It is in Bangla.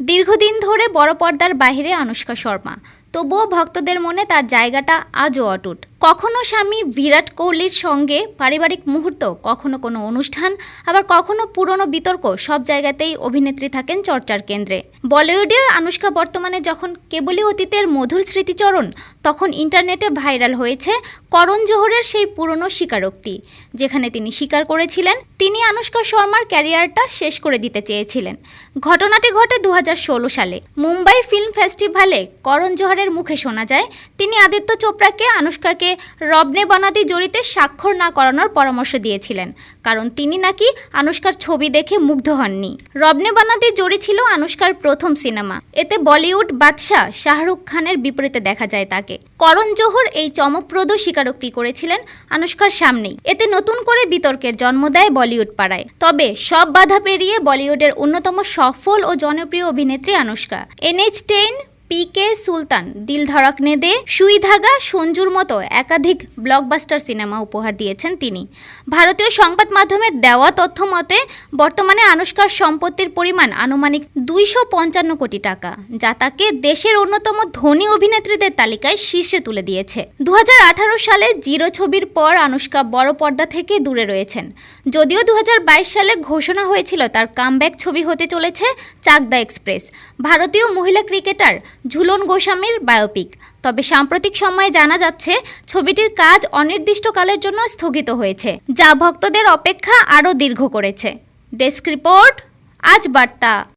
দীর্ঘদিন ধরে বড় পর্দার বাইরে আনুষ্কা শর্মা। তবুও ভক্তদের মনে তার জায়গাটা আজও অটুট। কখনো স্বামী বিরাট কোহলির সঙ্গে পারিবারিক মুহূর্ত, কখনো কোনো অনুষ্ঠান, আবার কখনো পুরনো বিতর্ক, সব জায়গাতেই অভিনেত্রী থাকেন চর্চার কেন্দ্রে। বলিউডে আনুষ্কা বর্তমানে যখন কেবলই অতীতের মধুর স্মৃতিচরণ, তখন ইন্টারনেটে ভাইরাল হয়েছে করণ জোহরের সেই পুরনো স্বীকারোক্তি, যেখানে তিনি স্বীকার করেছিলেন, তিনি আনুষ্কা শর্মার ক্যারিয়ারটা শেষ করে দিতে চেয়েছিলেন। ঘটনাটি ঘটে দু হাজার ষোলো সালে। মুম্বাই ফিল্ম ফেস্টিভ্যালে করণ জোহরের মুখে শোনা যায়, তিনি আদিত্য চোপড়াকে, আনুষ্কাকে রবনে বনাদি জড়িতে স্বাক্ষর না করানোর পরামর্শ দিয়েছিলেন, কারণ তিনি নাকি আনুষ্কার ছবি দেখে মুগ্ধ হননি। রবনে বনাদি জড়ি ছিল আনুষ্কার প্রথম সিনেমা। এতে বলিউড বাদশাহ শাহরুখ খানের বিপরীতে দেখা যায় তাকে। করণ জোহর এই চমকপ্রদ স্বীকারোক্তি করেছিলেন আনুষ্কার সামনেই। এতে নতুন করে বিতর্কের জন্ম দেয় বলিউড পাড়ায়। তবে সব বাধা পেরিয়ে বলিউডের অন্যতম সফল ও জনপ্রিয় অভিনেত্রী Anushka. N H ten P K Sultan, Dil Dhadakne De, সুই ধাগা, সঞ্জুর মতো একাধিক ব্লকবাস্টার সিনেমা উপহার দিয়েছেন তিনি। ভারতীয় সংবাদ মাধ্যমের দেওয়া তথ্য মতে, বর্তমানে আনুষ্কার সম্পত্তির পরিমাণ আনুমানিক দুইশো পঞ্চান্ন কোটি টাকা, যা তাকে দেশের অন্যতম ধনী অভিনেত্রীদের তালিকায় শীর্ষে তুলে দিয়েছে। দু হাজার আঠারো সালে জিরো ছবির পর আনুষ্কা বড় পর্দা থেকে দূরে রয়েছেন। যদিও দু হাজার বাইশ সালে ঘোষণা হয়েছিল তার কামব্যাক ছবি হতে চলেছে চাকদা এক্সপ্রেস। ভারতীয় মহিলা ক্রিকেটার ঝুলন গোস্বামীর বায়োপিক। তবে সাম্প্রতিক সময়ে জানা যাচ্ছে, ছবিটির কাজ অনির্দিষ্টকালের জন্য স্থগিত হয়েছে, যা ভক্তদের অপেক্ষা আরও দীর্ঘ করেছে। ডেস্ক রিপোর্ট, আজ বার্তা।